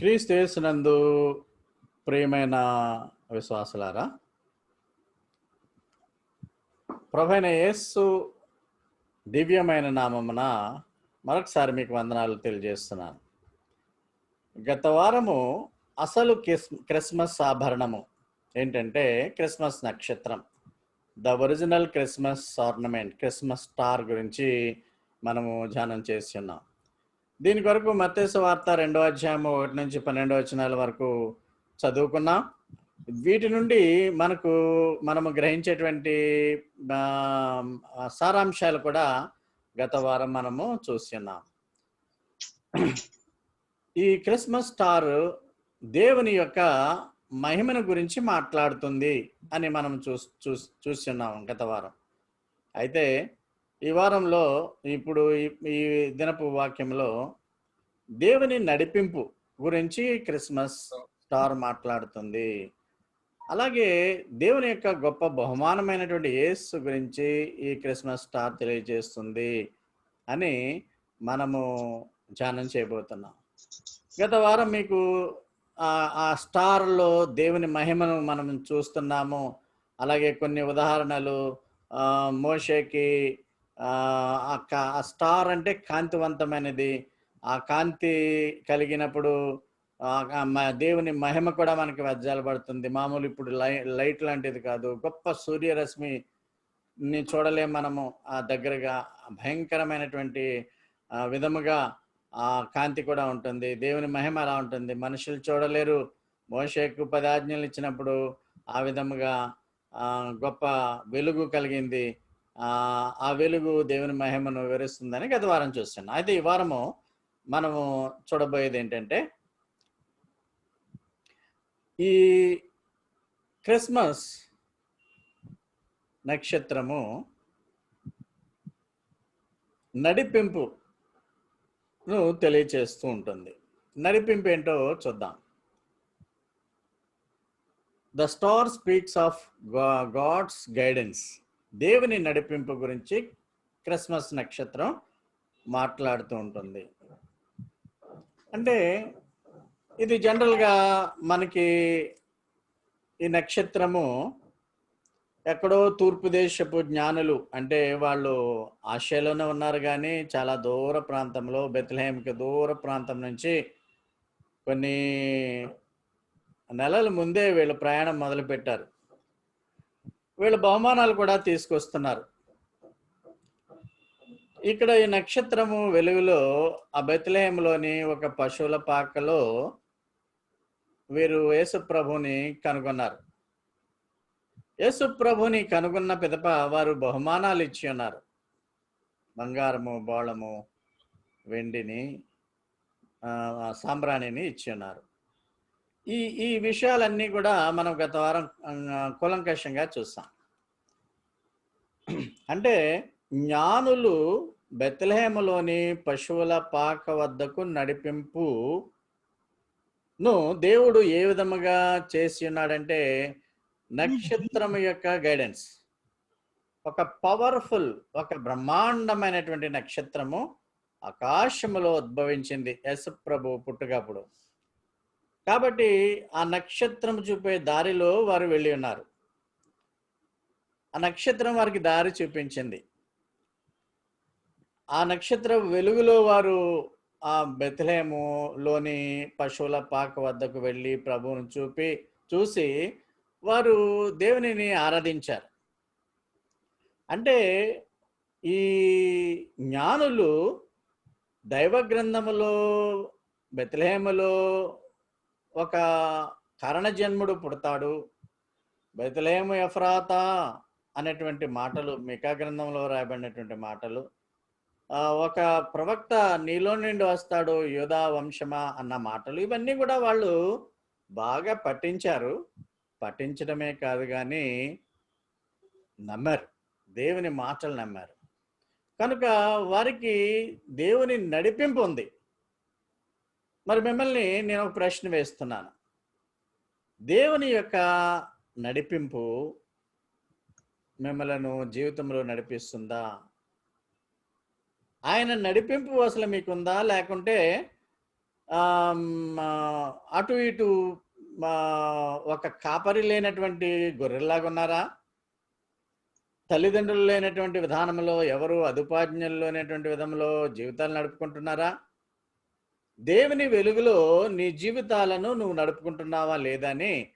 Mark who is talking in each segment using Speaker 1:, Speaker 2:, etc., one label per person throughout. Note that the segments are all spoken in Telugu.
Speaker 1: క్రీస్తు నందు ప్రియమైన విశ్వాసులారా ప్రభైన యేసు దివ్యమైన నామమున మరొకసారి మీకు వందనాలు తెలియజేస్తున్నాను. గత వారము అసలు క్రిస్ క్రిస్మస్ ఆభరణము ఏంటంటే క్రిస్మస్ నక్షత్రం. The original Christmas ornament Christmas star గురించి మనము ధ్యానం చేస్తున్నాం దీని కొరకు మత్తేస వార్త రెండో అధ్యాయము ఒకటి నుంచి పన్నెండో వచనాల వరకు చదువుకున్నాం. వీటి నుండి మనకు మనము గ్రహించేటువంటి సారాంశాలు కూడా గత వారం మనము చూస్తున్నాం. ఈ క్రిస్మస్ స్టార్ దేవుని యొక్క మహిమను గురించి మాట్లాడుతుంది అని మనం చూ చూ చూస్తున్నాం గత వారం. అయితే ఈ వారంలో ఇప్పుడు ఈ- ఈ దినపు వాక్యంలో దేవుని నడిపింపు గురించి క్రిస్మస్ స్టార్ మాట్లాడుతుంది. అలాగే దేవుని యొక్క గొప్ప బహుమానమైనటువంటి యేసు గురించి ఈ క్రిస్మస్ స్టార్ తెలియజేస్తుంది అని మనము ధ్యానం చేయబోతున్నాం. గత వారం మీకు ఆ- స్టార్లో దేవుని మహిమను మనం చూస్తున్నాము. అలాగే కొన్ని ఉదాహరణలు మోషేకి ఆ, స్టార్ అంటే కాంతివంతమైనది. ఆ కాంతి కలిగినప్పుడు మ- దేవుని మహిమ కూడా మనకి పడుతుంది. మామూలు ఇప్పుడు లై లైట్ లాంటిది కాదు. గొప్ప సూర్యరశ్మి ని చూడలేం మనము. ఆ దగ్గరగా భయంకరమైనటువంటి విధముగా ఆ కాంతి కూడా ఉంటుంది. దేవుని మహిమ అలా ఉంటుంది. మనుషులు చూడలేరు. మోషేకు పది ఆజ్ఞలు ఇచ్చినప్పుడు ఆ విధముగా గొప్ప వెలుగు కలిగింది. ఆ ఆ వెలుగు దేవుని మహిమను వివరిస్తుందని గత వారం చూస్తున్నాం. అయితే ఈ వారము మనము చూడబోయేది ఏంటంటే ఈ క్రిస్మస్ నక్షత్రము నడిపింపును తెలియచేస్తూ ఉంటుంది. నడిపింపు ఏంటో చూద్దాం. The star speaks of God's guidance. దేవుని నడిపింపు గురించి క్రిస్మస్ నక్షత్రం మాట్లాడుతూ ఉంటుంది. అంటే ఇది జనరల్గా మనకి ఈ నక్షత్రము ఎక్కడో తూర్పు దేశపు జ్ఞానులు అంటే వాళ్ళు ఆసియాలోనే ఉన్నారు కానీ చాలా దూర ప్రాంతంలో బెత్లహేమ్కి దూర ప్రాంతం నుంచి కొన్ని నెలల ముందే వీళ్ళు ప్రయాణం మొదలుపెట్టారు. వీళ్ళు బహుమానాలు కూడా తీసుకొస్తున్నారు. ఇక్కడ ఈ నక్షత్రము వెలుగులో ఆ బెత్లహేములోని ఒక పశువుల పాకలో వీరు యేసుప్రభుని కనుగొన్నారు. యేసుప్రభుని కనుగొన్న పిదప వారు బహుమానాలు ఇచ్చి ఉన్నారు. బంగారము బోళము వెండిని సాంబ్రాణిని ఇచ్చి ఉన్నారు. ఈ ఈ విషయాలన్నీ కూడా మనం గత వారం ఆ, కూలంకషంగా చూస్తాం. అంటే జ్ఞానులు బెత్లహేములోని పశువుల పాక వద్దకు నడిపింపు ను దేవుడు ఏ విధముగా చేసి ఉన్నాడంటే నక్షత్రం యొక్క గైడెన్స్. ఒక పవర్ఫుల్ ఒక బ్రహ్మాండమైనటువంటి నక్షత్రము ఆకాశములో ఉద్భవించింది యశు ప్రభు పుట్టుకప్పుడు. కాబట్టి ఆ నక్షత్రం చూపే దారిలో వారు వెళ్ళి ఉన్నారు. ఆ నక్షత్రం వారికి దారి చూపించింది. ఆ నక్షత్ర వెలుగులో వారు ఆ బెతలేములోని పశువుల పాక వద్దకు వెళ్ళి ప్రభువును చూపి చూసి వారు దేవునిని ఆరాధించారు. అంటే ఈ జ్ఞానులు దైవ గ్రంథములో బెత్లహేములో ఒక కరణజన్ముడు పుడతాడు. బెత్లహేము ఎఫ్రాతా అనేటువంటి మాటలు మికా గ్రంథంలో రాయబడినటువంటి మాటలు. ఒక ప్రవక్త నీలో నుండి వస్తాడు యోధా వంశమా అన్న మాటలు. ఇవన్నీ కూడా వాళ్ళు బాగా పట్టించారు పఠించడమే కాదు కానీ నమ్మారు. దేవుని మాటలు నమ్మారు. కనుక వారికి దేవుని నడిపింపు ఉంది. మరి మిమ్మల్ని నేను ఒక ప్రశ్న వేస్తున్నాను. దేవుని యొక్క నడిపింపు మిమ్మలను జీవితంలో నడిపిస్తుందా? ఆయన నడిపింపు అసలు మీకుందా? లేకుంటే అటు ఇటు ఒక కాపరి లేనటువంటి గొర్రెల్లాగా ఉన్నారా తల్లిదండ్రులు లేనటువంటి విధానంలో ఎవరు అదుపాజ్ఞలు లేనటువంటి విధంలో జీవితాలు నడుపుకుంటున్నారా? దేవుని వెలుగులో నీ జీవితాలను నువ్వు నడుపుకుంటున్నావా లేదా అని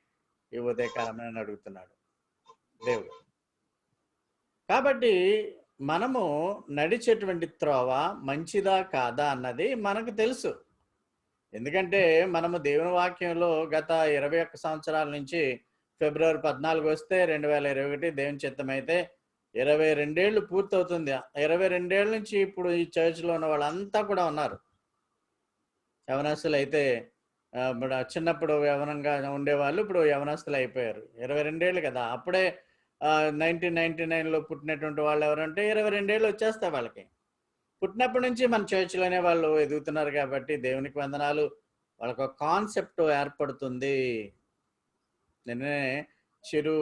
Speaker 1: ఈ ఉదయకాలమైన అడుగుతున్నాడు దేవుడు. కాబట్టి మనము నడిచేటువంటి త్రోవ మంచిదా కాదా అన్నది మనకు తెలుసు. ఎందుకంటే మనము దేవుని వాక్యంలో గత ఇరవై ఒక్క సంవత్సరాల నుంచి ఫిబ్రవరి పద్నాలుగు వస్తే రెండు వేల ఇరవై ఒకటి దేవుని చిత్తమైతే ఇరవై రెండేళ్ళు పూర్తవుతుంది. ఇరవై రెండేళ్ళ నుంచి ఇప్పుడు ఈ చర్చ్లో ఉన్న వాళ్ళంతా కూడా ఉన్నారు. యవనస్తులు అయితే ఇప్పుడు చిన్నప్పుడు యవనంగా ఉండేవాళ్ళు ఇప్పుడు యవనస్తులు అయిపోయారు ఇరవై రెండేళ్ళు కదా అప్పుడే నైన్టీన్ నైన్టీ నైన్లో పుట్టినటువంటి వాళ్ళు ఎవరంటే ఇరవై రెండేళ్ళు వచ్చేస్తాయి వాళ్ళకి. పుట్టినప్పటి నుంచి మన చర్చిలోనే వాళ్ళు ఎదుగుతున్నారు కాబట్టి దేవునికి వందనాలు. వాళ్ళకు ఒక కాన్సెప్ట్ ఏర్పడుతుంది. నిన్నే చిరు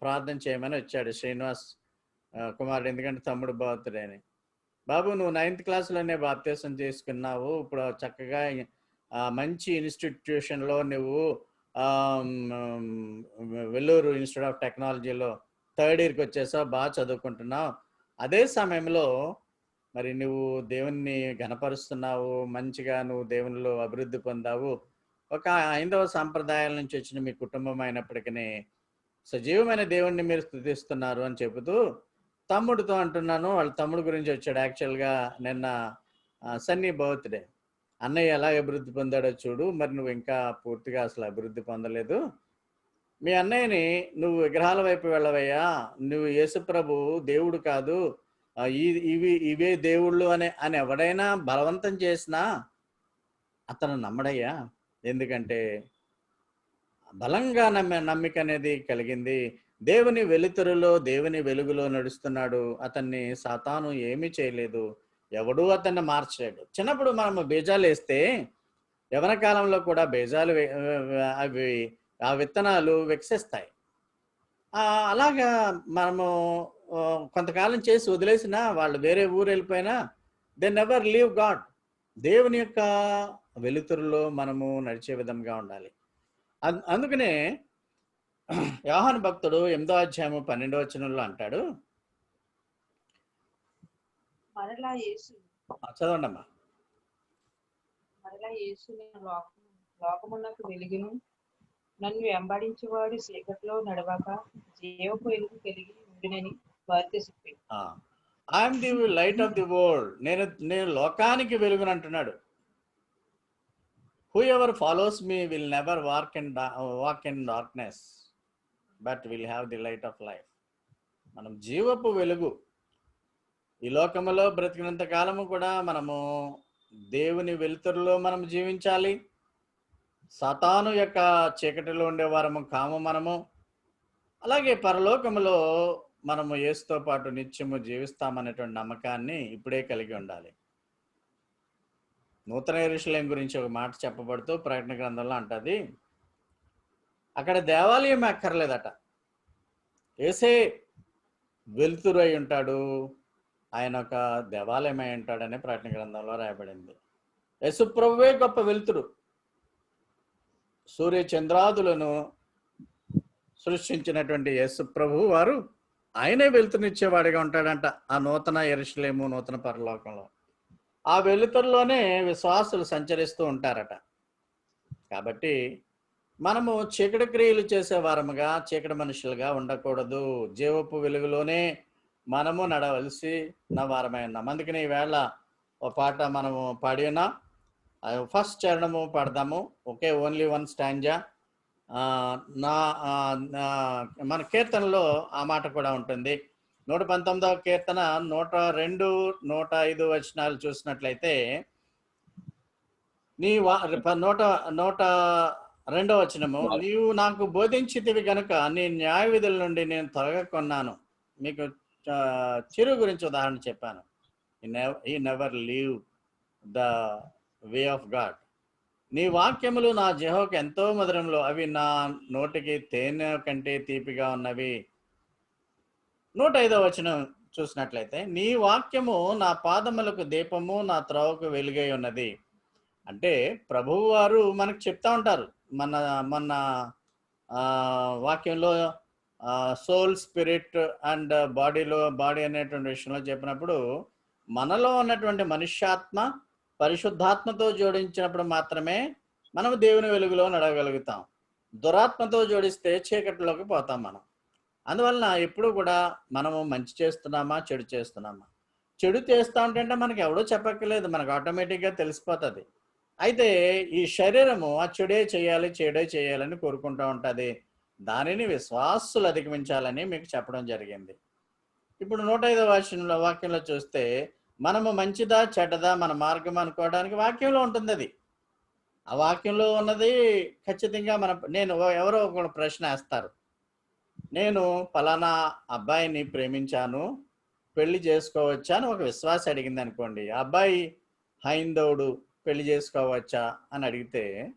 Speaker 1: ప్రార్థన చేయమని వచ్చాడు శ్రీనివాస్ కుమారుడు. ఎందుకంటే తమ్ముడు బాగుతుడే అని బాబు నువ్వు నైన్త్ క్లాస్లోనే బాప్తీసం చేసుకున్నావు. ఇప్పుడు చక్కగా మంచి ఇన్స్టిట్యూషన్లో నువ్వు వెల్లూరు ఇన్స్టిట్యూట్ ఆఫ్ టెక్నాలజీలో థర్డ్ ఇయర్కి వచ్చేసావు బాగా చదువుకుంటున్నావు. అదే సమయంలో మరి నువ్వు దేవుణ్ణి గణపరుస్తున్నావు మంచిగా నువ్వు దేవునిలో అభివృద్ధి పొందావు. ఒక ఐదవ సాంప్రదాయాల నుంచి వచ్చిన మీ కుటుంబం అయినప్పటికీ సజీవమైన దేవుణ్ణి మీరు స్థుతిస్తున్నారు అని చెబుతూ తమ్ముడితో అంటున్నాను. వాళ్ళ తమ్ముడు గురించి వచ్చాడు. యాక్చువల్గా నిన్న సన్నీ బర్త్డే అన్నయ్య ఎలా అభివృద్ధి పొందాడో చూడు. మరి నువ్వు ఇంకా పూర్తిగా అసలు అభివృద్ధి పొందలేదు. మీ అన్నయ్యని నువ్వు విగ్రహాల వైపు వెళ్ళవయ్యా. నువ్వు యేసుప్రభు దేవుడు కాదు. ఈ- ఇవి ఇవే దేవుళ్ళు అనే అని ఎవడైనా బలవంతం చేసినా అతను నమ్మడయ్యా. ఎందుకంటే బలంగా నమ్మ నమ్మిక అనేది కలిగింది. దేవుని వెలుతురులో దేవుని వెలుగులో నడుస్తున్నాడు. అతన్ని సాతాను ఏమీ చేయలేదు. ఎవడూ అతన్ని మార్చలేడు చిన్నప్పుడు మనము బీజాలు వేస్తే యవన కాలంలో కూడా బీజాలు అవి ఆ విత్తనాలు వికసిస్తాయి. అలాగా మనము కొంతకాలం చేసి వదిలేసిన వాళ్ళు వేరే ఊరు వెళ్ళిపోయినా దే నెవర్ లీవ్ గాడ్. దేవుని యొక్క వెలుతురులో మనము నడిచే విధంగా ఉండాలి. అందుకనే యోహాను భక్తుడు ఎనిమిదో అధ్యాయము పన్నెండో వచనంలో అంటాడు.
Speaker 2: మరలా యేసు
Speaker 1: ఆ, చదవండి అమ్మా
Speaker 2: మరలా యేసు నేను లోకము లోకమునకు వెలుగును. నన్ను వెంబడించేవాడు చీకట్లో నడవక జీవపు వెలుగు కలిగి ఉండునని వారితో చెప్పి
Speaker 1: I am the light of the world నేను నేను లోకానికి వెలుగును అంటున్నాడు. Whoever follows me will never walk in walk in darkness but will have the light of life. మనం జీవపు వెలుగు. ఈ లోకములో బ్రతికినంత కాలము కూడా మనము దేవుని వెలుతురులో మనం జీవించాలి. సతాను యొక్క చీకటిలో ఉండేవారము కాము మనము. అలాగే పరలోకములో మనము యేసుతో పాటు నిత్యము జీవిస్తామనేటువంటి నమ్మకాన్ని ఇప్పుడే కలిగి ఉండాలి. నూతన ఎరుషలేం గురించి ఒక మాట చెప్పబడుతూ ప్రకటన గ్రంథంలో అంటది అక్కడ దేవాలయం అక్కర్లేదట ఏసే వెలుతురు అయి ఉంటాడు. ఆయన ఒక దేవాలయం ఉంటాడని ప్రకటన గ్రంథంలో రాయబడింది. యశుప్రభువే గొప్ప వెలుతురు. సూర్య చంద్రాదులను సృష్టించినటువంటి యేసు వారు ఆయనే వెలుతురునిచ్చేవాడిగా ఉంటాడంట ఆ నూతన ఎరుషులేము నూతన పరలోకంలో. ఆ వెలుతురులోనే విశ్వాసులు సంచరిస్తూ ఉంటారట. కాబట్టి మనము చీకటి క్రియలు చేసే వారముగా చీకటి మనుషులుగా ఉండకూడదు. జీవపు వెలుగులోనే మనము నడవలసి నా వారమై ఉన్నాం. అందుకని ఈవేళ ఒక పాట మనము పాడి ఉన్నాం. ఫస్ట్ చరణము పాడదాము. Okay only one stanza. నా మన కీర్తనలో ఆ మాట కూడా ఉంటుంది. నూట పంతొమ్మిదవ కీర్తన నూట రెండు నూట ఐదు వచనాలు చూసినట్లయితే నీ వా నూట నూట రెండవ వచనము నీవు నాకు బోధించితివి గనుక నీ న్యాయ విధుల నుండి నేను తొలగకొన్నాను మీకు చిరు గురించి ఉదాహరణ చెప్పాను. ఈ never leave the way of God నీ వాక్యములు నా జహోకి ఎంతో మధురంలో అవి నా నోటికి తేనె కంటే తీపిగా ఉన్నవి. నూట ఐదో వచనం చూసినట్లయితే నీ వాక్యము నా పాదములకు దీపము నా త్రోవకు వెలుగై ఉన్నది. అంటే ప్రభువు వారు మనకు చెప్తా ఉంటారు. మన మన వాక్యంలో సోల్ స్పిరిట్ అండ్ బాడీలో బాడీ అనేటువంటి విషయంలో చెప్పినప్పుడు మనలో ఉన్నటువంటి మనుష్యాత్మ పరిశుద్ధాత్మతో జోడించినప్పుడు మాత్రమే మనం దేవుని వెలుగులో నడవగలుగుతాం. దురాత్మతో జోడిస్తే చీకటిలోకి పోతాం మనం. అందువలన ఎప్పుడు కూడా మనము మంచి చేస్తున్నామా చెడు చేస్తున్నామా? చెడు చేస్తా ఉంటే మనకి ఎవడో చెప్పక్కర్లేదు. మనకు ఆటోమేటిక్గా తెలిసిపోతుంది. అయితే ఈ శరీరము ఆ చెడే చేయాలి చెడే చేయాలని కోరుకుంటూ ఉంటుంది. దానిని విశ్వాసులు అధిగమించాలని మీకు చెప్పడం జరిగింది. ఇప్పుడు నూట ఐదో వాక్యంలో వాక్యంలో చూస్తే మనము మంచిదా చెడ్డదా మన మార్గం అనుకోవడానికి వాక్యంలో ఉంటుంది అది ఆ వాక్యంలో ఉన్నది ఖచ్చితంగా మన నేను ఎవరో ఒక ప్రశ్న వేస్తారు. నేను ఫలానా అబ్బాయిని ప్రేమించాను పెళ్ళి చేసుకోవచ్చా అని ఒక విశ్వాస అడిగింది అనుకోండి అబ్బాయి హైందవుడు పెళ్ళి చేసుకోవచ్చా అని అడిగితే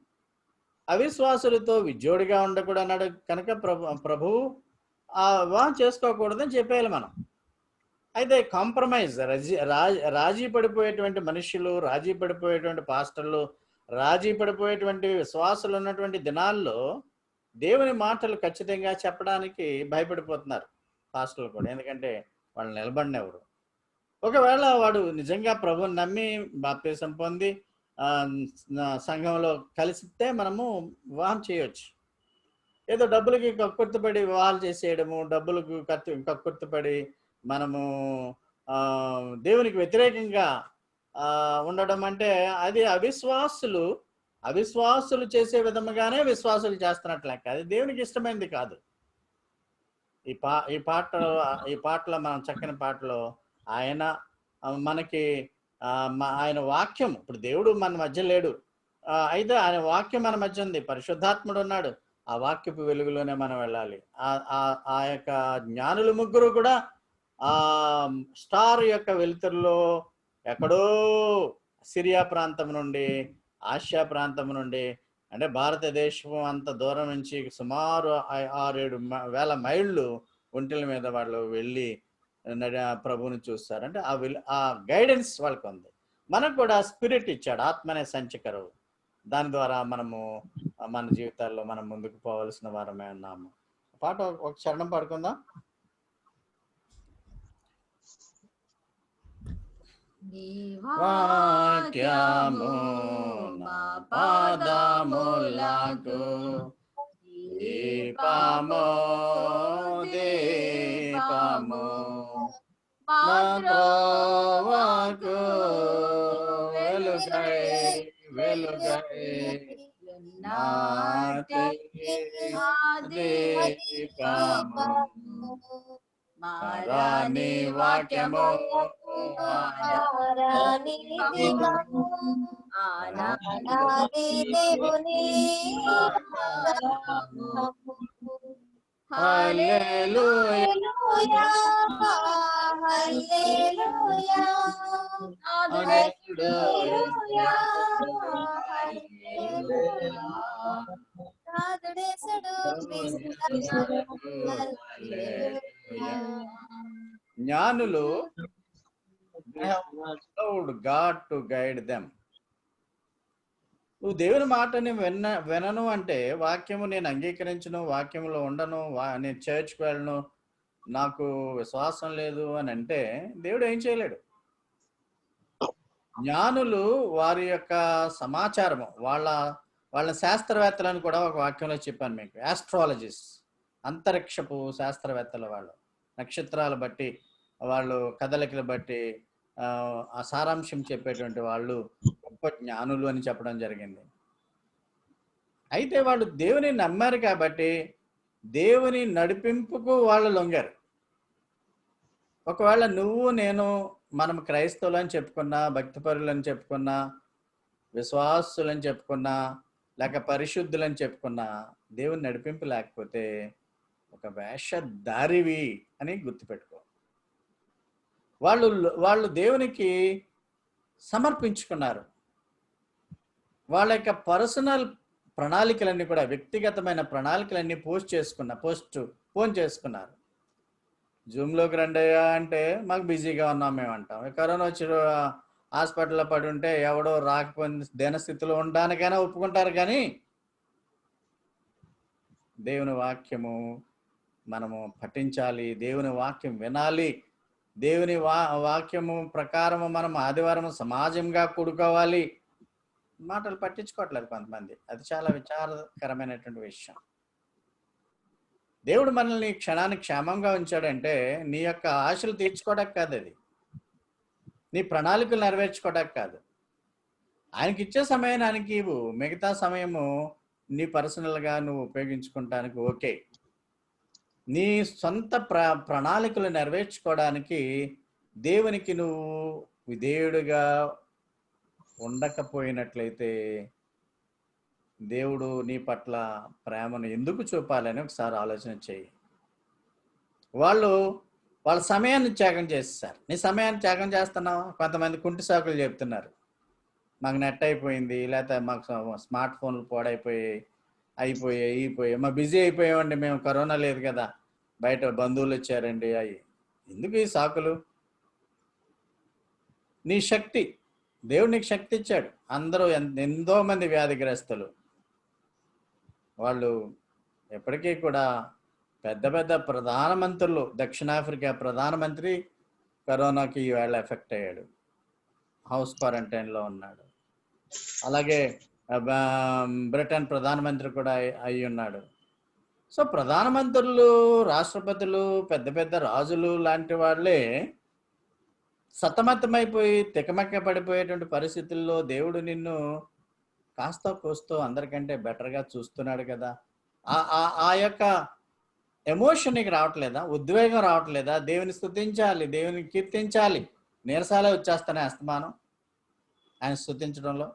Speaker 1: అవిశ్వాసులతో విజోడిగా ఉండకూడదు అన్నాడు కనుక ప్రభు ప్రభువు వివాహం చేసుకోకూడదని చెప్పేయాలి మనం. అయితే కాంప్రమైజ్ రాజీ రా- రాజీ పడిపోయేటువంటి మనుషులు రాజీ పడిపోయేటువంటి పాస్టర్లు రాజీ పడిపోయేటువంటి విశ్వాసులు ఉన్నటువంటి దినాల్లో దేవుని మాటలు ఖచ్చితంగా చెప్పడానికి భయపడిపోతున్నారు పాస్టర్లు కూడా. ఎందుకంటే వాళ్ళు నిలబడినెవరు. ఒకవేళ వాడు నిజంగా ప్రభుని నమ్మి బాప్తీసం పొంది సంఘంలో కలిస్తే మనము వివాహం చేయొచ్చు. ఏదో డబ్బులకి కక్కుర్తిపడి వివాహాలు చేసేయడము డబ్బులకు కత్తి కక్కుర్తిపడి మనము దేవునికి వ్యతిరేకంగా ఉండడం అంటే అది అవిశ్వాసులు అవిశ్వాసులు చేసే విధముగానే విశ్వాసులు చేస్తున్నట్లు లెక్క. అది దేవునికి ఇష్టమైనది కాదు. ఈ పా ఈ పాట ఈ పాటలో మనం చక్కని పాటలో ఆయన మనకి మా ఆయన వాక్యం ఇప్పుడు దేవుడు మన మధ్య లేడు. అయితే ఆయన వాక్యం మన మధ్య ఉంది. పరిశుద్ధాత్ముడు ఉన్నాడు. ఆ వాక్యపు వెలుగులోనే మనం వెళ్ళాలి. ఆ ఆ- యొక్క జ్ఞానులు ముగ్గురు కూడా ఆ స్టార్ యొక్క వెలుతురులో ఎక్కడో సిరియా ప్రాంతం నుండి ఆసియా ప్రాంతం నుండి అంటే భారతదేశం అంత దూరం నుంచి సుమారు ఆరు ఆరేడు వేల మైళ్ళు ఒంటిల మీద వాళ్ళు వెళ్ళి ప్రభువుని చూస్తారు. అంటే ఆ విల్ ఆ గైడెన్స్ వాళ్ళకి ఉంది మనకు కూడా స్పిరిట్ ఇచ్చాడు. ఆత్మనే సంచకరు. దాని ద్వారా మనము మన జీవితాల్లో మనం ముందుకు పోవలసిన వారమే ఉన్నాము. పాట ఒక- చరణం పాడుకుందాం. వాక్యము పాదములకు దీపము దీపము నా త్రోవకు వెలుగై వెలుగై నాటికి దీపము మారాని వాక్యము
Speaker 3: మారాని దీపము, ఆనాటి దేవుని
Speaker 1: జ్ఞానులు గాడ్ టు గైడ్ దెమ్ నువ్వు దేవుని మాటని విన్న వినను అంటే వాక్యము నేను అంగీకరించను వాక్యములో ఉండను వా నేను చర్చ్కి వెళ్ళను నాకు విశ్వాసం లేదు అని అంటే దేవుడు ఏం చేయలేడు. జ్ఞానులు వారి యొక్క సమాచారము వాళ్ళ వాళ్ళ శాస్త్రవేత్తలను కూడా ఒక వాక్యంలో చెప్పాను మీకు. యాస్ట్రాలజిస్ట్ అంతరిక్షపు శాస్త్రవేత్తలు వాళ్ళు. నక్షత్రాలు బట్టి వాళ్ళు కదలికలు బట్టి ఆ, ఆ సారాంశం చెప్పేటువంటి వాళ్ళు గొప్ప జ్ఞానులు అని చెప్పడం జరిగింది. అయితే వాళ్ళు దేవుని నమ్మారు కాబట్టి దేవుని నడిపింపుకు వాళ్ళు లొంగారు. ఒకవేళ నువ్వు నేను మనం క్రైస్తవులు అని చెప్పుకున్నా భక్తిపరులు అని చెప్పుకున్నా విశ్వాసులని చెప్పుకున్నా లేక పరిశుద్ధులని చెప్పుకున్నా దేవుని నడిపింపు లేకపోతే ఒక వేషధారివి అని గుర్తుపెట్టుకో. వాళ్ళు వాళ్ళు దేవునికి సమర్పించుకున్నారు. వాళ్ళ యొక్క పర్సనల్ ప్రణాళికలన్నీ కూడా వ్యక్తిగతమైన ప్రణాళికలన్నీ పోస్ట్ చేసుకున్న పోస్ట్ ఫోన్ చేసుకున్నారు. జూమ్లోకి రండయ్యా అంటే మాకు బిజీగా ఉన్నాం మేము అంటాం కరోనా వచ్చి హాస్పిటల్లో పడి ఉంటే ఎవడో రాకపోయిన దినస్థితిలో ఉండడానికైనా ఒప్పుకుంటారు కానీ దేవుని వాక్యము మనము పఠించాలి దేవుని వాక్యం వినాలి. దేవుని వా వాక్యము ప్రకారము మనం ఆదివారం సమాజంగా కూడుకోవాలి. మాటలు పట్టించుకోవట్లేదు కొంతమంది. అది చాలా విచారకరమైనటువంటి విషయం. దేవుడు మనల్ని క్షణాన్ని క్షేమంగా ఉంచాడంటే నీ యొక్క ఆశలు తీర్చుకోవడానికి కాదు అది. నీ ప్రణాళికలు నెరవేర్చుకోవడానికి కాదు. ఆయనకి ఇచ్చే సమయాన్ని ఆయనకి ఇవ్వు. మిగతా సమయము నీ పర్సనల్గా నువ్వు ఉపయోగించుకుంటానికి ఓకే. నీ సొంత ప్ర ప్రణాళికలు నెరవేర్చుకోవడానికి దేవునికి నువ్వు విధేయుడిగా ఉండకపోయినట్లయితే దేవుడు నీ పట్ల ప్రేమను ఎందుకు చూపాలని ఒకసారి ఆలోచన చేయి. వాళ్ళు వాళ్ళ సమయాన్ని త్యాగం చేస్తారు నీ సమయాన్ని త్యాగం చేస్తున్నావు? కొంతమంది కుంటి సాకులు చెప్తున్నారు. మాకు నెట్ అయిపోయింది లేకపోతే మాకు స్మార్ట్ ఫోన్లు పాడైపోయాయి అయిపోయాయి అయిపోయాయి. మా బిజీ అయిపోయామండి మేము కరోనా లేదు కదా. బయట బంధువులు వచ్చారండి అవి ఎందుకు ఈ సాకులు? నీ శక్తి. దేవుడు నీకు శక్తి ఇచ్చాడు. అందరూ ఎంతో మంది వ్యాధిగ్రస్తులు. వాళ్ళు ఎప్పటికీ కూడా పెద్ద పెద్ద ప్రధానమంత్రులు దక్షిణాఫ్రికా ప్రధానమంత్రి కరోనాకి ఈవేళ ఎఫెక్ట్ అయ్యాడు. హౌస్ క్వారంటైన్లో ఉన్నాడు. అలాగే బ్రిటన్ ప్రధానమంత్రి కూడా అయి ఉన్నాడు. సో ప్రధానమంత్రులు రాష్ట్రపతులు పెద్ద పెద్ద రాజులు లాంటి వాళ్ళే సతమతమైపోయి తికమక్క పడిపోయేటువంటి పరిస్థితుల్లో దేవుడు నిన్ను కాస్త కోస్తో అందరికంటే బెటర్గా చూస్తున్నాడు కదా. ఆ- ఆ- ఆ యొక్క ఎమోషన్ నీకు రావట్లేదా? ఉద్వేగం రావట్లేదా? దేవుని స్థుతించాలి దేవుని కీర్తించాలి. నీరసాలే వచ్చేస్తానే అస్తమానం ఆయన స్థుతించడంలో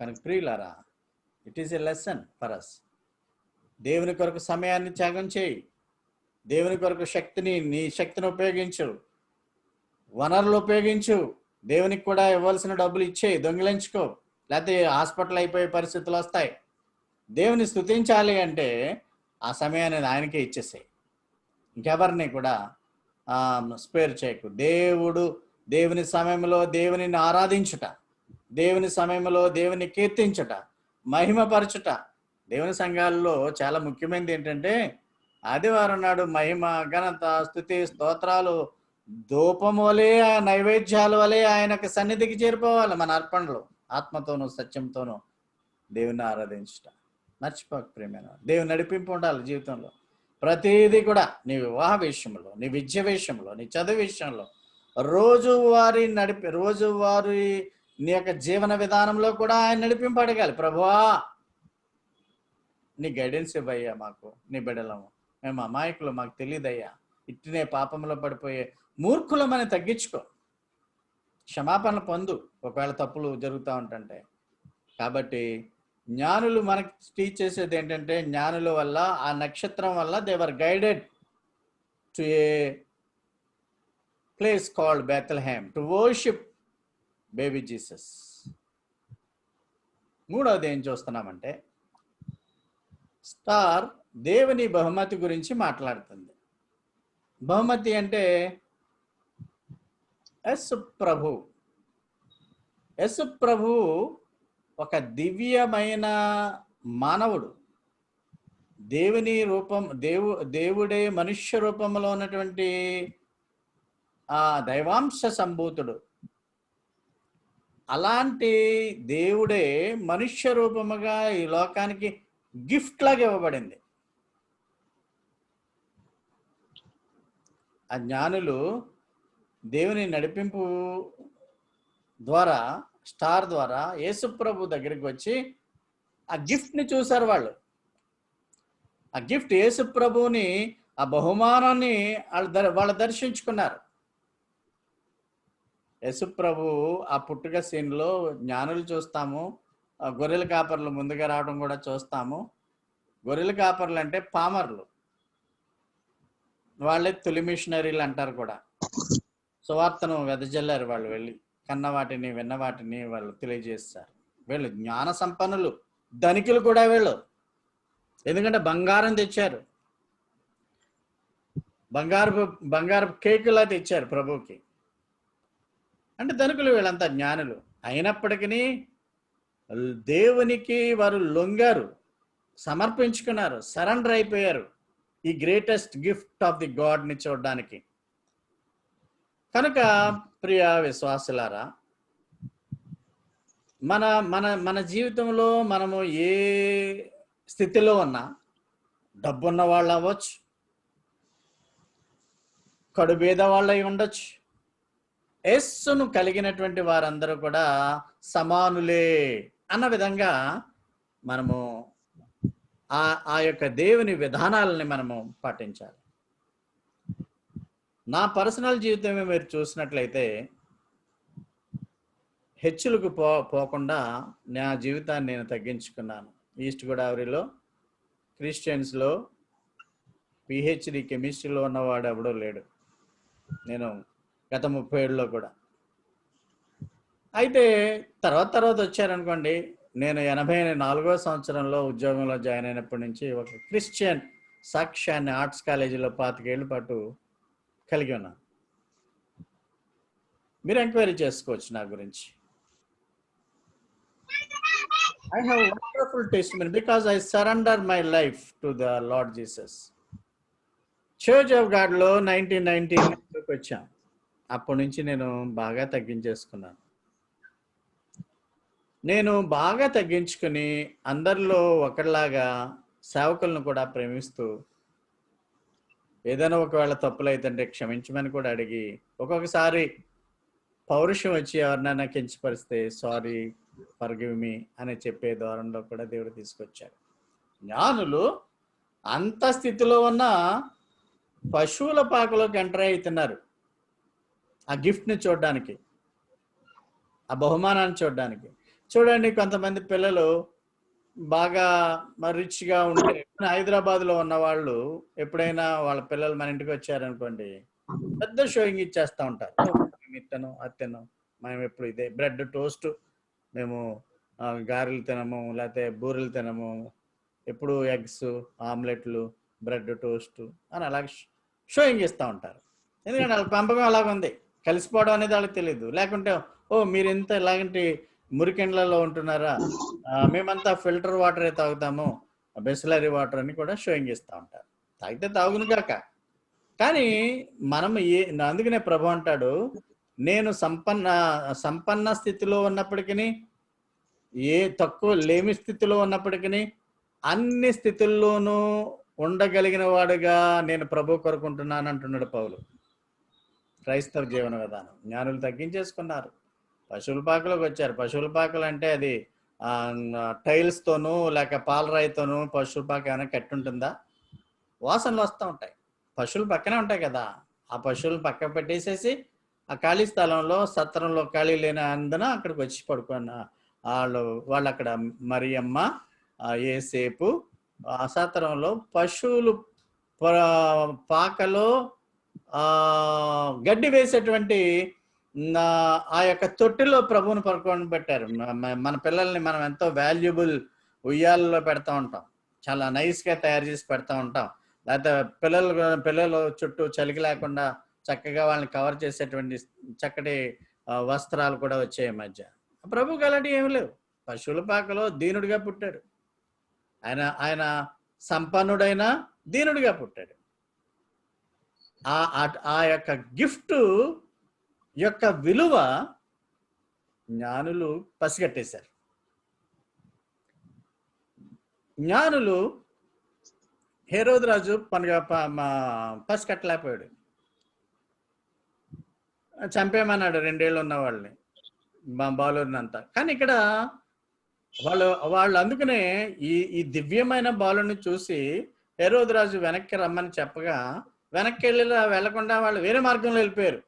Speaker 1: కనుక ప్రియులారా it is a lesson for us. దేవుని కొరకు సమయాన్ని త్యాగం చేయి. దేవుని కొరకు శక్తిని నీ శక్తిని ఉపయోగించు. వనరులు ఉపయోగించు. దేవునికి కూడా ఇవ్వాల్సిన డబ్బులు ఇచ్చే దొంగిలించుకో. లేకపోతే హాస్పిటల్ అయిపోయే పరిస్థితులు వస్తాయి. దేవుని స్థుతించాలి అంటే ఆ సమయాన్ని ఆయనకే ఇచ్చేసాయి. ఇంకెవరిని కూడా స్పేర్ చేయకు. దేవుడు దేవుని సమయంలో దేవుని ఆరాధించుట. దేవుని సమయంలో దేవుని కీర్తించుట. మహిమపరచుట. దేవుని సంఘాల్లో చాలా ముఖ్యమైనది ఏంటంటే ఆదివారం నాడు మహిమ ఘనత స్థుతి స్తోత్రాలు ధూపం వలె ఆ నైవేద్యాల వలె ఆయనకు సన్నిధికి చేరిపోవాలి మన అర్పణలు. ఆత్మతోనూ సత్యంతోనూ దేవుని ఆరాధించుట. మర్చిపోక ప్రేమైన దేవుని నడిపింపు ఉండాలి జీవితంలో. ప్రతిదీ కూడా నీ వివాహ విషయంలో నీ విద్య విషయంలో నీ చదువు విషయంలో రోజువారి నడిపి రోజువారి నీ యొక్క జీవన విధానంలో కూడా ఆయన నడిపింపు అడగాలి. ప్రభువా నీ గైడెన్స్ ఇవ్వయ్యా మాకు నీ బిడ్డలము మేము అమాయకులు మాకు తెలియదయ్యా ఇట్టినే పాపంలో పడిపోయే మూర్ఖులమని తగ్గించుకో. క్షమాపణ పొందు. ఒకవేళ తప్పులు జరుగుతూ ఉంటుంటే. కాబట్టి జ్ఞానులు మనకి టీచ్ చేసేది ఏంటంటే జ్ఞానుల వల్ల ఆ నక్షత్రం వల్ల they were guided to a place called Bethlehem to worship baby Jesus మూడవది ఏం చూస్తున్నామంటే స్టార్ దేవుని బహుమతి గురించి మాట్లాడుతుంది. బహుమతి అంటే ఎస్ ప్రభు. ఎస్ ప్రభు ఒక దివ్యమైన మానవుడు. దేవుని రూపం దేవు దేవుడే మనుష్య రూపంలో ఉన్నటువంటి ఆ దైవాంశ సంభూతుడు. అలాంటి దేవుడే మనుష్య రూపముగా ఈ లోకానికి గిఫ్ట్ లాగా ఇవ్వబడింది. ఆ జ్ఞానులు దేవుని నడిపింపు ద్వారా స్టార్ ద్వారా యేసుప్రభు దగ్గరికి వచ్చి ఆ గిఫ్ట్ని చూశారు వాళ్ళు. ఆ గిఫ్ట్ యేసుప్రభుని ఆ బహుమానాన్ని వాళ్ళు వాళ్ళు దర్శించుకున్నారు. యేసుప్రభు ఆ పుట్టుక సీన్లో జ్ఞానులు చూస్తాము ఆ గొర్రెల కాపర్లు ముందుగా రావడం కూడా చూస్తాము. గొర్రెల కాపర్లు అంటే పామర్లు. వాళ్ళే తొలి మిషనరీలు అంటారు కూడా. సువార్తను వెదజల్లారు వాళ్ళు వెళ్ళి. కన్న వాటిని విన్న వాటిని వాళ్ళు తెలియజేస్తారు. వీళ్ళు జ్ఞాన సంపన్నులు. ధనికులు కూడా వీళ్ళు. ఎందుకంటే బంగారం తెచ్చారు. బంగారపు బంగారపు కేకులా తెచ్చారు ప్రభుకి అంటే ధనికులు వీళ్ళంతా జ్ఞానులు. అయినప్పటికీ దేవునికి వారు లొంగారు. సమర్పించుకున్నారు. సరెండర్ అయిపోయారు. ఈ గ్రేటెస్ట్ గిఫ్ట్ ఆఫ్ ది గాడ్ని చూడడానికి. కనుక ప్రియ విశ్వాసులారా మన మన మన జీవితంలో మనము ఏ స్థితిలో ఉన్నా డబ్బున్న వాళ్ళు అవ్వచ్చు కడుబేద వాళ్ళై ఉండొచ్చు. ఎస్సును కలిగినటువంటి వారందరూ కూడా సమానులే అన్న విధంగా మనము ఆ ఆ యొక్క దేవుని విధానాలని మనము పాటించాలి. నా పర్సనల్ జీవితమే మీరు చూసినట్లయితే హెచ్చులకు పో పోకుండా నా జీవితాన్ని నేను తగ్గించుకున్నాను. ఈస్ట్ గోదావరిలో క్రిస్టియన్స్లో పిహెచ్డి కెమిస్ట్రీలో ఉన్నవాడు ఎవడో లేడు. నేను గత ముప్పై ఏళ్ళలో కూడా. అయితే తర్వాత తర్వాత వచ్చారనుకోండి నేను ఎనభై నాలుగో సంవత్సరంలో ఉద్యోగంలో జాయిన్ అయినప్పటి నుంచి ఒక క్రిస్టియన్ సాక్ష్యాన్ని ఆర్ట్స్ కాలేజీలో పాతికేళ్ళ పాటు కలిగి ఉన్నాను మీరు ఎంక్వైరీ చేసుకోవచ్చు నా గురించి. I have wonderful test because I surrender my life to the Lord Jesus Church of గాడ్లో nineteen నైన్టీన్కి వచ్చాం. అప్పటి నుంచి నేను బాగా తగ్గించేసుకున్నాను. నేను బాగా తగ్గించుకుని అందరిలో ఒకరిలాగా సేవకులను కూడా ప్రేమిస్తూ ఏదైనా ఒకవేళ తప్పులు అయితే క్షమించమని కూడా అడిగి ఒక్కొక్కసారి పౌరుషం వచ్చి ఎవరినైనా కించపరిస్తే సారీ ఫర్గివ్ మీ అని చెప్పే దూరంలో కూడా దేవుడు తీసుకొచ్చాడు. జ్ఞానులు అంత స్థితిలో ఉన్న పశువుల పాకలోకి ఎంటర్ అవుతున్నారు ఆ గిఫ్ట్ని చూడడానికి ఆ బహుమానాన్ని చూడడానికి. చూడండి కొంతమంది పిల్లలు బాగా రిచ్గా ఉంటే హైదరాబాద్లో ఉన్న వాళ్ళు ఎప్పుడైనా వాళ్ళ పిల్లలు మన ఇంటికి వచ్చారనుకోండి పెద్ద షోయింగ్ ఇచ్చేస్తూ ఉంటారు. ఇత్తను అత్తను మేము ఎప్పుడు ఇదే బ్రెడ్ టోస్ట్ మేము గారెలు తినము లేకపోతే బూరెలు తినము ఎప్పుడు ఎగ్స్ ఆమ్లెట్లు బ్రెడ్ టోస్ట్ అని అలాగే షోయింగ్ ఇస్తూ ఉంటారు. ఎందుకంటే వాళ్ళ పెంపకం అలాగ ఉంది కలిసిపోవడం అనేది వాళ్ళకి తెలియదు లేకుంటే ఓ మీరు ఇంత ఇలాంటి మురికెండ్లలో ఉంటున్నారా? మేమంతా ఫిల్టర్ వాటరే తాగుతాము. బెస్లరీ వాటర్ అని కూడా షోయింగ్ చేస్తూ ఉంటారు. తాగితే తాగును కాక కానీ మనం ఏ అందుకనే ప్రభు అంటాడు నేను సంపన్న సంపన్న స్థితిలో ఉన్నప్పటికీ ఏ తక్కువ లేమి స్థితిలో ఉన్నప్పటికీ అన్ని స్థితుల్లోనూ ఉండగలిగిన వాడుగా నేను ప్రభు కొరుకుంటున్నాను అంటున్నాడు పౌలు. క్రైస్తవ జీవన విధానం. జ్ఞానులు తగ్గించేసుకున్నారు. పశువుల పాకలోకి వచ్చారు. పశువుల పాకలు అంటే అది ఆ, టైల్స్ లేక పాలరాయితోనూ పశువుల పాక ఏమైనా కట్టి ఉంటుందా వాసనలు వస్తూ ఉంటాయి. పశువులు పక్కనే ఉంటాయి కదా. ఆ పశువులు పక్క పెట్టేసేసి ఆ ఖాళీ స్థలంలో సత్రంలో ఖాళీ లేని అందున అక్కడికి వచ్చి పడుకున్న వాళ్ళు వాళ్ళు అక్కడ మరియమ్మ ఏసేపు ఆ సత్రంలో పశువులు పాకలో గడ్డి వేసేటువంటి ఆ యొక్క తొట్టిలో ప్రభువుని పడుకొని పెట్టారు. మన పిల్లల్ని మనం ఎంతో వాల్యుబుల్ ఉయ్యాలలో పెడతా ఉంటాం. చాలా నైస్గా తయారు చేసి పెడతా ఉంటాం. లేకపోతే పిల్లలు పిల్లలు చుట్టూ చలికి లేకుండా చక్కగా వాళ్ళని కవర్ చేసేటువంటి చక్కటి వస్త్రాలు కూడా వచ్చాయి ఈ మధ్య. ప్రభుకి అలాంటివి ఏమి లేవు. పశువుల పాకలో దీనుడిగా పుట్టాడు. ఆయన ఆయన సంపన్నుడైన దీనుడిగా పుట్టాడు. ఆ- ఆ యొక్క గిఫ్ట్ యొక్క విలువ జ్ఞానులు పసిగట్టేశారు. జ్ఞానులు హేరోదరాజు పనుగ పసిగట్టలేకపోయాడు. పసికట్టలేకపోయాడు చంపేమన్నాడు రెండేళ్ళు ఉన్న వాళ్ళని మా కానీ ఇక్కడ వాళ్ళు వాళ్ళు అందుకనే ఈ ఈ దివ్యమైన బాలుని చూసి హేరోదరాజు వెనక్కి రమ్మని చెప్పగా వెనక్కి వెళ్ళి వెళ్ళకుండా వాళ్ళు వేరే మార్గంలో వెళ్ళిపోయారు.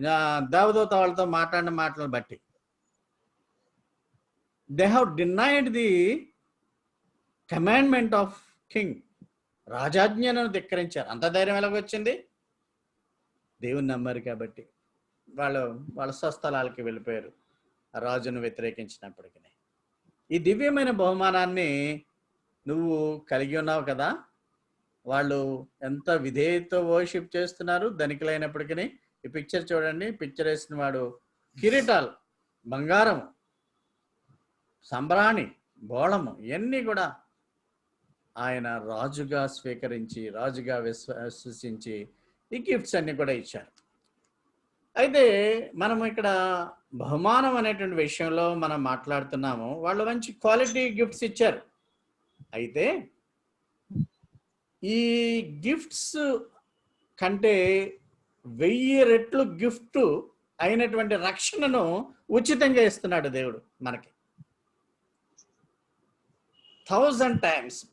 Speaker 1: దేవదూత వాళ్ళతో మాట్లాడిన మాటలను బట్టి. They have denied the commandment of king రాజాజ్ఞను ధిక్కరించారు. అంత ధైర్యం ఎలాగొచ్చింది దేవుని నమ్మారు కాబట్టి. వాళ్ళు వాళ్ళ స్వస్థలాలకి వెళ్ళిపోయారు రాజును వ్యతిరేకించినప్పటికీ. ఈ దివ్యమైన బహుమానాన్ని నువ్వు కలిగి ఉన్నావు కదా? వాళ్ళు ఎంత విధేయతో వర్షిప్ చేస్తున్నారు? ధనికులైనప్పటికీ. ఈ పిక్చర్ చూడండి. పిక్చర్ వేసిన వాడు కిరీటాలు బంగారం సంబరాణి బోళము ఇవన్నీ కూడా ఆయన రాజుగా స్వీకరించి రాజుగా విశ్వసించి ఈ గిఫ్ట్స్ అన్ని కూడా ఇచ్చారు. అయితే మనం ఇక్కడ బహుమానం అనేటువంటి విషయంలో మనం మాట్లాడుతున్నాము. వాళ్ళు మంచి క్వాలిటీ గిఫ్ట్స్ ఇచ్చారు. అయితే ఈ గిఫ్ట్స్ కంటే వెయ్యి రెట్లు గిఫ్ట్ అయినటువంటి రక్షణను ఉచితంగా ఇస్తున్నాడు దేవుడు మనకి. Thousand times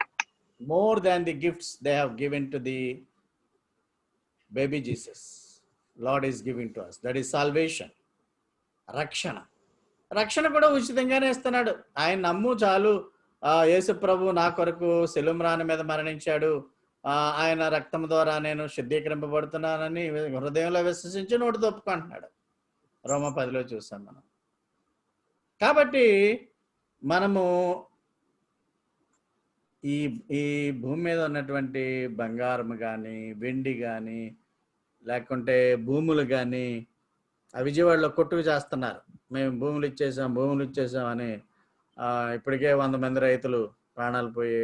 Speaker 1: more than the gifts they have given to the baby Jesus. Lord is giving to us. That is salvation. రక్షణ. రక్షణ కూడా ఉచితంగానే ఇస్తున్నాడు. ఆయన నమ్ము చాలు. యేసు ప్రభు నా కొరకు సెలుమ్రాన్ మీద మరణించాడు. ఆయన రక్తం ద్వారా నేను శుద్ధీకరింపబడుతున్నానని హృదయంలో విశ్వసించి నోటి తొప్పుకుంటున్నాడు రోమ పదిలో చూసాం మనం. కాబట్టి మనము ఈ ఈ భూమి మీద ఉన్నటువంటి బంగారం కానీ వెండి కానీ లేకుంటే భూములు కానీ ఆ విజయవాడలో కొట్టుకు చేస్తున్నారు. మేము భూములు ఇచ్చేసాం భూములు ఇచ్చేసాం అని ఇప్పటికే వంద మంది రైతులు ప్రాణాలు పోయి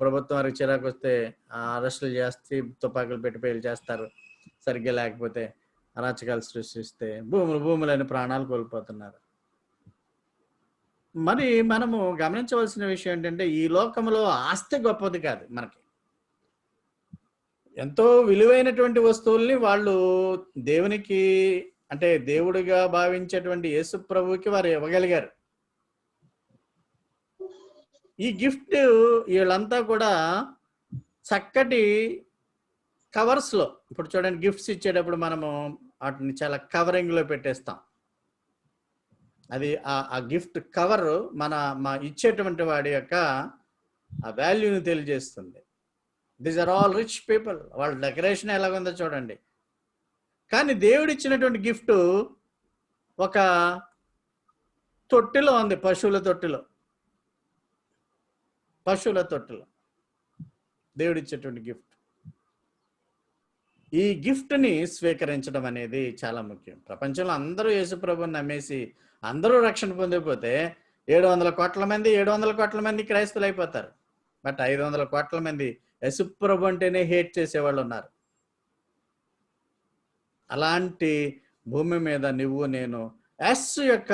Speaker 1: ప్రభుత్వం వారికి చిరాకు వస్తే అరెస్టులు చేస్తే తుపాకులు పెట్టి పేలు చేస్తారు. సరిగ్గా లేకపోతే అరాచకాలు సృష్టిస్తే భూములు భూములని ప్రాణాలు కోల్పోతున్నారు. మరి మనము గమనించవలసిన విషయం ఏంటంటే ఈ లోకంలో ఆస్తి గొప్పది కాదు మనకి. ఎంతో విలువైనటువంటి వస్తువుల్ని వాళ్ళు దేవునికి అంటే దేవుడిగా భావించేటువంటి యేసు ప్రభువుకి వారు ఇవ్వగలిగారు. ఈ గిఫ్ట్ వీళ్ళంతా కూడా చక్కటి కవర్స్లో ఇప్పుడు చూడండి గిఫ్ట్స్ ఇచ్చేటప్పుడు మనము వాటిని చాలా కవరింగ్లో పెట్టేస్తాం. అది ఆ- ఆ గిఫ్ట్ కవర్ మన మా ఇచ్చేటువంటి వాడి యొక్క ఆ వాల్యూని తెలియజేస్తుంది. These are all rich people వాళ్ళ డెకరేషన్ ఎలాగుందో చూడండి. కానీ దేవుడు ఇచ్చినటువంటి గిఫ్ట్ ఒక తొట్టిలో ఉంది పశువుల తొట్టిలో. పశువుల తొట్టిలో దేవుడిచ్చేటువంటి గిఫ్ట్. ఈ గిఫ్ట్ని స్వీకరించడం అనేది చాలా ముఖ్యం. ప్రపంచంలో అందరూ యేసుప్రభుని నమ్మేసి అందరూ రక్షణ పొందిపోతే ఏడు వందల కోట్ల మంది ఏడు వందల కోట్ల మంది క్రైస్తులు అయిపోతారు. బట్ ఐదు వందల కోట్ల మంది యశుప్రభు అంటేనే హేట్ చేసేవాళ్ళు ఉన్నారు. అలాంటి భూమి మీద నువ్వు నేను ఎస్ యొక్క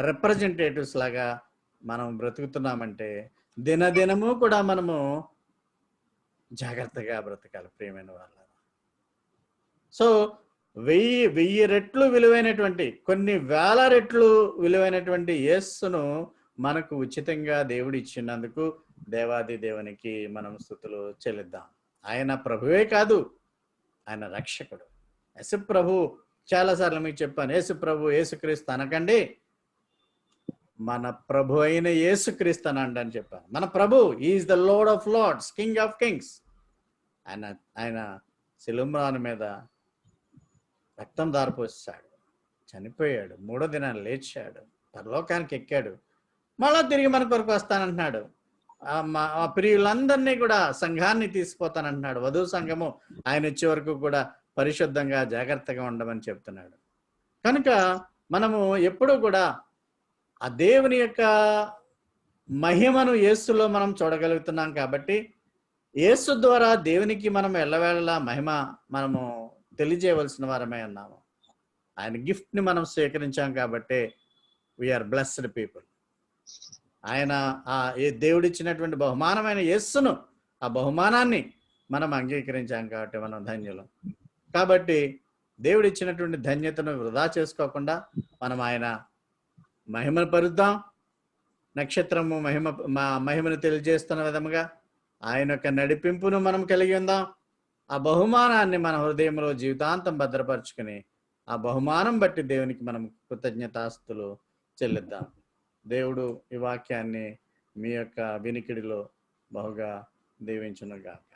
Speaker 1: రిప్రజెంటేటివ్స్ లాగా మనం బ్రతుకుతున్నామంటే దినదినము కూడా మనము జాగ్రత్తగా బ్రతకాలి ప్రియమైన వాళ్ళ. సో వెయ్యి వెయ్యి రెట్లు విలువైనటువంటి కొన్ని వేల రెట్లు విలువైనటువంటి యేస్సును మనకు ఉచితంగా దేవుడు ఇచ్చినందుకు దేవాది దేవునికి మనం స్థుతులు చెల్లిద్దాం. ఆయన ప్రభువే కాదు ఆయన రక్షకుడు. యేసు ప్రభు చాలాసార్లు మీకు చెప్పాను యేసు ప్రభు యేసుక్రీస్తు అనకండి మన ప్రభు అయిన యేసుక్రీస్తు అనండి అని చెప్పాను మన ప్రభు is the Lord of lords king of kings ఆయన ఆయన శిలుమ్రాను మీద రక్తం దారిపోసాడు. చనిపోయాడు. మూడో దినాన్ని లేచాడు. పరలోకానికి ఎక్కాడు. మళ్ళా తిరిగి మన కొరకు వస్తానంటున్నాడు. మా- ప్రియులందరినీ కూడా సంఘాన్ని తీసుకుపోతానంటున్నాడు వధువు సంఘము ఆయన వచ్చే వరకు కూడా పరిశుద్ధంగా జాగ్రత్తగా ఉండమని చెప్తున్నాడు. కనుక మనము ఎప్పుడూ కూడా ఆ దేవుని యొక్క మహిమను యేసులో మనం చూడగలుగుతున్నాం కాబట్టి యేసు ద్వారా దేవునికి మనం ఎల్లవేళలా మహిమ మనము తెలియజేయవలసిన వారమే ఉన్నాము. ఆయన గిఫ్ట్ని మనం స్వీకరించాం కాబట్టి వీఆర్ బ్లెస్డ్ పీపుల్ ఆయన ఆ ఏ దేవుడిచ్చినటువంటి బహుమానమైన యేస్సును ఆ బహుమానాన్ని మనం అంగీకరించాం కాబట్టి మనం ధన్యులం. కాబట్టి దేవుడిచ్చినటువంటి ధన్యతను వృధా చేసుకోకుండా మనం ఆయన మహిమను పరుద్దాం. నక్షత్రము మహిమ మా మహిమను తెలియజేస్తున్న విధముగా ఆయన యొక్క నడిపింపును మనం కలిగి ఉందాం. ఆ బహుమానాన్ని మన హృదయంలో జీవితాంతం భద్రపరుచుకుని ఆ బహుమానం బట్టి దేవునికి మనం కృతజ్ఞతాస్తులు చెల్లిద్దాం. దేవుడు ఈ వాక్యాన్ని మీ యొక్క వినికిడిలో బహుగా దీవించునుగాక.